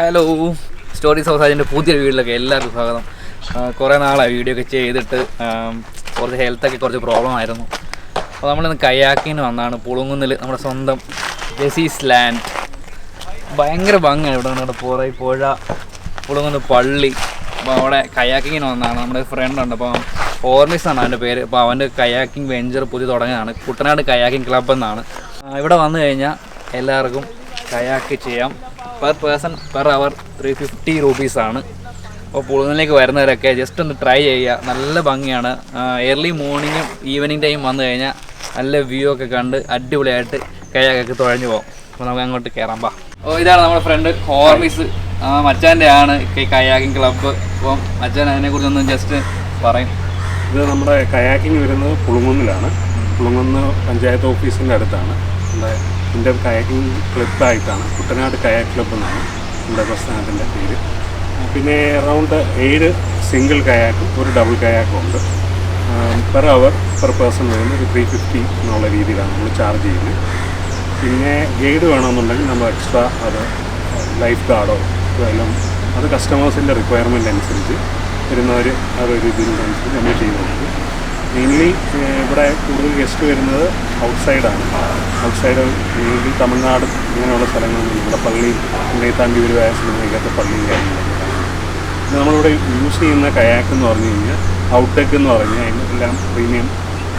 Hello story സൗസാജിന്റെ പുതിയ വീട്ടിലൊക്കെ എല്ലാവർക്കും സ്വാഗതം. കുറേ നാളായി വീഡിയോ ഒക്കെ ചെയ്തിട്ട് കുറച്ച് ഹെൽത്തൊക്കെ കുറച്ച് പ്രോബ്ലം ആയിരുന്നു. അപ്പോൾ നമ്മളിന്ന് കയാക്കിന് വന്നാണ്. പുളുങ്ങുന്നിൽ നമ്മുടെ സ്വന്തം ജെസീസ് ലാൻഡ് ഭയങ്കര ഭംഗിയാണ് ഇവിടെ നമ്മുടെ പുറ പുഴ പുളുങ്ങുന്ന പള്ളി. അപ്പോൾ അവിടെ കയാക്കിങ്ങിന് വന്നാണ്. നമ്മുടെ ഫ്രണ്ട് ഉണ്ട്. അപ്പോൾ ഓർമിസ് ആണ് അവന്റെ പേര്. അപ്പോൾ അവന്റെ കയാക്കിംഗ് വെഞ്ചർ പുതിയ തുടങ്ങിയതാണ് കുട്ടനാട് കയാക്കിംഗ് ക്ലബ് എന്നാണ്. ഇവിടെ വന്നു കഴിഞ്ഞാൽ എല്ലാവർക്കും കയാക്ക് ചെയ്യാം. Per person per hour three fifty റുപ്പീസാണ് അപ്പോൾ പുളുന്നിലേക്ക് വരുന്നവരൊക്കെ ജസ്റ്റ് ഒന്ന് ട്രൈ ചെയ്യുക. നല്ല ഭംഗിയാണ്. ഏർലി മോർണിംഗും ഈവനിങ് ടൈം വന്നു കഴിഞ്ഞാൽ നല്ല വ്യൂ ഒക്കെ കണ്ട് അടിപൊളിയായിട്ട് കയാക്കൊക്കെ തുഴഞ്ഞു പോകും അപ്പോൾ നമുക്ക് അങ്ങോട്ട് കയറാം പാ ഓ ഇതാണ് നമ്മുടെ ഫ്രണ്ട് ഹോർമിസ് മച്ചാന്റെ ആണ് കയാക്കിംഗ് ക്ലബ്ബ് അപ്പം മച്ചാൻ അതിനെക്കുറിച്ചൊന്നും ജസ്റ്റ് പറയും. ഇത് നമ്മുടെ കയാക്കിങ് വരുന്നത് പുളുങ്ങുന്നിലാണ്. പുളുങ്ങുന്ന് പഞ്ചായത്ത് ഓഫീസിന്റെ അടുത്താണ്. നമ്മുടെ ഇന്ത്യൻ കയാക്കിംഗ് ക്ലബ്ബായിട്ടാണ്. കുട്ടനാട് കയാക്ക് ക്ലബ്ബ് എന്നാണ് നമ്മുടെ പ്രസ്ഥാനത്തിന്റെ പേര്. പിന്നെ അറൗണ്ട് ഏഴ് സിംഗിൾ കയാക്കും ഒരു ഡബിൾ കയാക്കും ഉണ്ട്. പെർ അവർ പെർ പേഴ്സൺ വരുന്നത് ഒരു ത്രീ ഫിഫ്റ്റി എന്നുള്ള രീതിയിലാണ് നമ്മൾ ചാർജ് ചെയ്യുന്നത്. പിന്നെ ഗൈഡ് വേണമെന്നുണ്ടെങ്കിൽ നമ്മൾ എക്സ്ട്രാ അത് ലൈഫ് ഗാർഡോ എല്ലാം അത് കസ്റ്റമേഴ്സിന്റെ റിക്വയർമെന്റ് അനുസരിച്ച് വരുന്നവർ അതൊരു ഇതിനനുസരിച്ച് നമ്മൾ ചെയ്യുന്നുണ്ട് മെയിൻലി ഇവിടെ കൂടുതൽ ഗസ്റ്റ് വരുന്നത് ഔട്ട്സൈഡാണ് ഔട്ട്സൈഡ് മെയിൻലി തമിഴ്നാട് ഇങ്ങനെയുള്ള സ്ഥലങ്ങളിൽ ഇവിടെ പള്ളി ഉണ്ണയത്താണ്ടി ഒരു വയസ്സിലൊക്കെ പള്ളിയും കാര്യങ്ങളൊക്കെ നമ്മളിവിടെ യൂസ് ചെയ്യുന്ന കയാക്ക് എന്ന് പറഞ്ഞു കഴിഞ്ഞാൽ ഔട്ട്ടെക്ക് എന്ന് പറഞ്ഞാൽ എല്ലാം പ്രീമിയം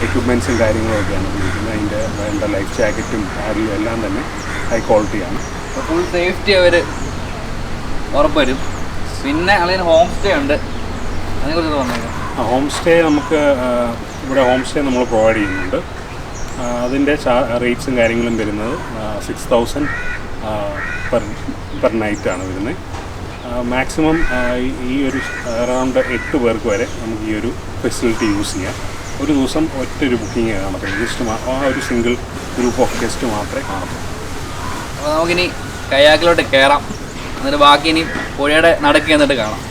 എക്യുപ്മെൻസും കാര്യങ്ങളൊക്കെയാണ് ഉപയോഗിക്കുന്നത്. അതിന്റെ വേണ്ട ലൈഫ് ജാക്കറ്റും ആരും എല്ലാം തന്നെ ഹൈ ക്വാളിറ്റിയാണ് ഫുൾ സേഫ്റ്റി അവർ ഉറപ്പുവരും പിന്നെ അതിന് ഹോം സ്റ്റേ ഉണ്ട്. അതിനെക്കുറിച്ച് തോന്നുന്നത് ഹോം സ്റ്റേ നമുക്ക് ഇവിടെ ഹോം സ്റ്റേ നമ്മൾ പ്രൊവൈഡ് ചെയ്യുന്നുണ്ട്. അതിന്റെ ചാ റേറ്റ്സും കാര്യങ്ങളും വരുന്നത് സിക്സ് തൗസൻഡ് പെർ പെർ നൈറ്റാണ് വരുന്നത്. മാക്സിമം ഈ ഒരു അറൗണ്ട് എട്ട് പേർക്ക് വരെ നമുക്ക് ഈ ഒരു ഫെസിലിറ്റി യൂസ് ചെയ്യാം. ഒരു ദിവസം ഒറ്റ ഒരു ബുക്കിംഗ് കാണത്തുള്ളൂ ജസ്റ്റ് ആ ഒരു സിംഗിൾ ഗ്രൂപ്പ് ഓഫ് ഗസ്റ്റ് മാത്രമേ കാണത്തുള്ളൂ. അപ്പോൾ നമുക്കിനി കയാക്കിലോട്ട് കയറാം എന്നിട്ട് ബാക്കി ഇനി പുഴയുടെ നടക്കുക എന്നിട്ട് കാണാം.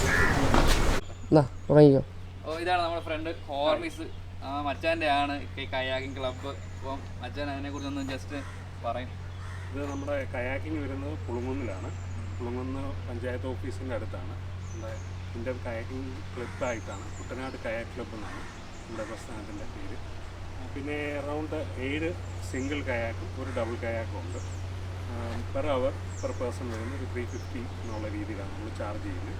എന്നാ തുടങ്ങിക്കോ അപ്പോൾ ഇതാണ് നമ്മുടെ ഫ്രണ്ട് ഹോർമിസ് മച്ചാന്റെ ആണ് കയാക്കിംഗ് ക്ലബ്ബ് അപ്പം മച്ചാൻ അതിനെക്കുറിച്ചൊന്ന് ജസ്റ്റ് പറയും. ഇത് നമ്മുടെ കയാക്കിംഗ് വരുന്നത് പുളുങ്ങുന്നിലാണ്. പുളുങ്ങുന്ന് പഞ്ചായത്ത് ഓഫീസിന്റെ അടുത്താണ്. നമ്മുടെ ഇന്ത്യൻ കയാക്കിംഗ് ക്ലബ്ബായിട്ടാണ് കുട്ടനാട് കയാക്ക് ക്ലബ്ബ് എന്നാണ് നമ്മുടെ പ്രസ്ഥാനത്തിന്റെ പേര്. പിന്നെ അറൗണ്ട് ഏഴ് സിംഗിൾ കയാക്കും ഒരു ഡബിൾ കയാക്കും ഉണ്ട്. പെർ അവർ പെർ പേഴ്സൺ വരുന്നത് ഒരു ത്രീ ഫിഫ്റ്റി എന്നുള്ള രീതിയിലാണ് നമ്മൾ ചാർജ് ചെയ്യുന്നത്.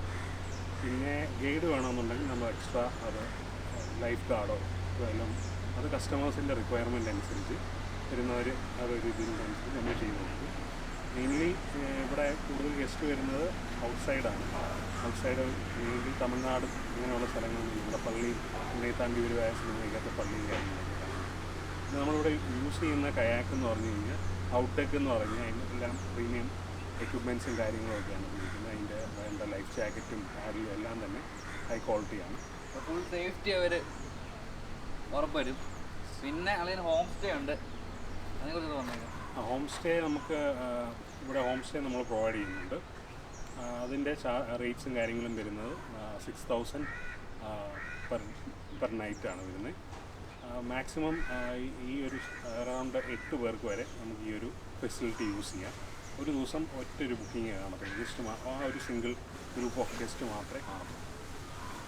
പിന്നെ ഗൈഡ് വേണമെന്നുണ്ടെങ്കിൽ നമ്മൾ എക്സ്ട്രാ അത് ലൈഫ് ഗാർഡോ എല്ലാം അത് കസ്റ്റമേഴ്സിന്റെ റിക്വയർമെന്റ് അനുസരിച്ച് വരുന്നവർ അതൊരു ഇതിനനുസരിച്ച് നമ്മൾ കൊടുക്കും. മെയിൻലി ഇവിടെ കൂടുതൽ ഗസ്റ്റ് വരുന്നത് ഔട്ട്സൈഡാണ് ഔട്ട്സൈഡ് മെയിൻലി തമിഴ്നാട് ഇങ്ങനെയുള്ള സ്ഥലങ്ങളിൽ ഇവിടെ പള്ളി ഉണ്ണയത്താണ്ടി ഒരു വയസ്സിലൊക്കെ പള്ളിയും കാര്യങ്ങളൊക്കെ നമ്മളിവിടെ യൂസ് ചെയ്യുന്ന കയാക്ക് എന്ന് പറഞ്ഞു കഴിഞ്ഞാൽ ഔട്ട്ടെക്ക് എന്ന് പറഞ്ഞാൽ അതിനെല്ലാം പ്രീമിയം എക്യുപ്മെന്റ്സും കാര്യങ്ങളൊക്കെയാണ് ഉപയോഗിക്കുന്നത്. വേണ്ട ലൈഫ് ജാക്കറ്റും ഹാരിയും എല്ലാം തന്നെ ഹൈ ക്വാളിറ്റിയാണ് ഫുൾ സേഫ്റ്റി അവർ ഉറപ്പുവരും. പിന്നെ അല്ലെങ്കിൽ ഹോം സ്റ്റേ ഉണ്ട് അതിനെക്കുറിച്ച് പറഞ്ഞു ഹോം സ്റ്റേ നമുക്ക് ഇവിടെ ഹോം സ്റ്റേ നമ്മൾ പ്രൊവൈഡ് ചെയ്യുന്നുണ്ട് അതിന്റെ റേറ്റ്സും കാര്യങ്ങളും വരുന്നത് സിക്സ് തൗസൻഡ് പെർ പെർ ആണ് വരുന്നത്. മാക്സിമം ഈ ഒരു അറൗണ്ട് എട്ട് പേർക്ക് വരെ നമുക്ക് ഈ ഒരു ഫെസിലിറ്റി യൂസ് ചെയ്യാം. ഒരു ദിവസം ഒറ്റ ഒരു ബുക്കിംഗ് കാണത്തുള്ളൂ ജസ്റ്റ് ആ ഒരു സിംഗിൾ ഗ്രൂപ്പ് ഓഫ് ഗസ്റ്റ് മാത്രമേ കാണത്തുള്ളൂ.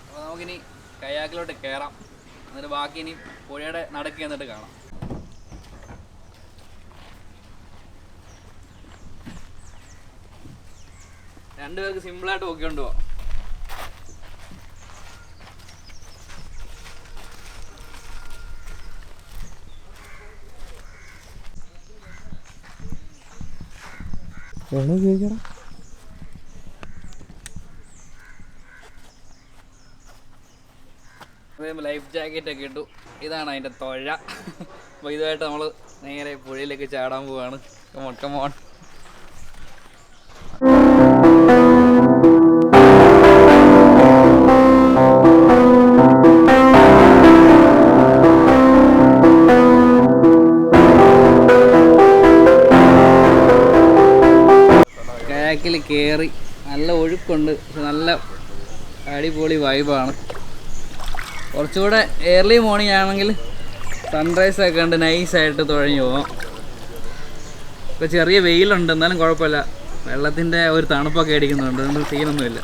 അപ്പോൾ നമുക്കിനി കയാക്കിലോട്ട് കയറാം എന്നിട്ട് ബാക്കി ഇനി പുഴയുടെ നടക്ക് എന്നിട്ട് കാണാം. രണ്ടുപേർക്ക് സിമ്പിളായിട്ട് ഓക്കെ പോവാം. വേണോ ഉപയോഗിക്കണം ലൈഫ് ജാക്കറ്റ് ഒക്കെ ഇട്ടു. ഇതാണ് അതിന്റെ തൊഴ. അപ്പോൾ ഇതുമായിട്ട് നമ്മൾ നേരെ പുഴയിലേക്ക് ചാടാൻ പോവാണ്. കമോൺ കാക്കിൽ കയറി നല്ല ഒഴുക്കുണ്ട്. നല്ല അടിപൊളി വൈബാണ്. കുറച്ചുകൂടെ ഏർലി മോർണിംഗ് ആണെങ്കിൽ സൺറൈസ് ഒക്കെ ഉണ്ട് നൈസായിട്ട് തുഴഞ്ഞു പോകാം ഇപ്പോൾ ചെറിയ വെയിലുണ്ട്. എന്നാലും കുഴപ്പമില്ല. വെള്ളത്തിന്റെ ഒരു തണുപ്പൊക്കെ അടിക്കുന്നുണ്ട്. ഒന്നും സീനൊന്നുമില്ല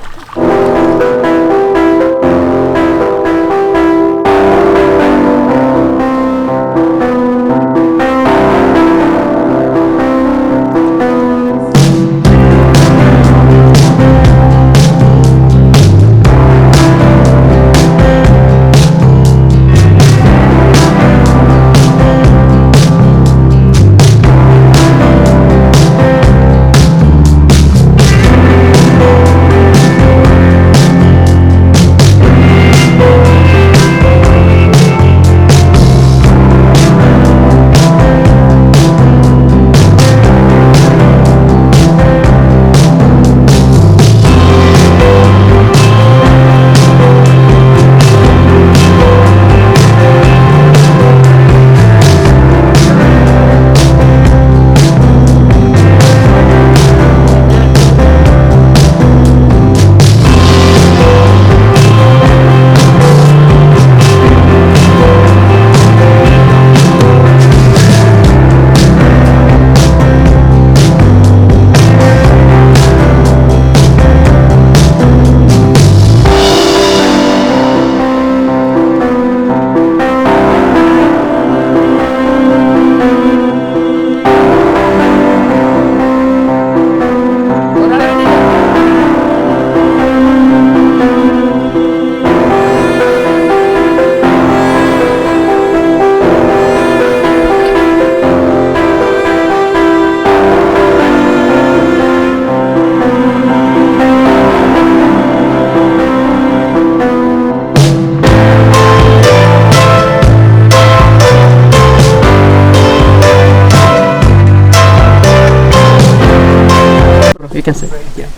say.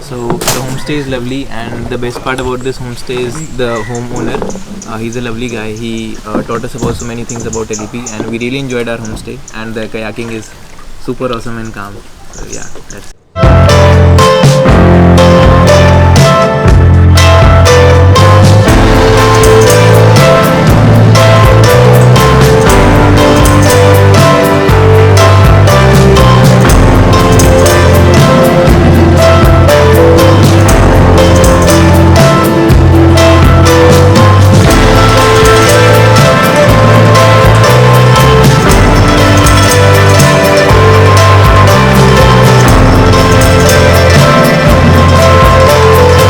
So the homestay is lovely, and the best part about this homestay is the homeowner. Uh, he's a lovely guy. He uh, taught us about so many things about LEP, and we really enjoyed our homestay. And the kayaking is super awesome and calm. So yeah, that's.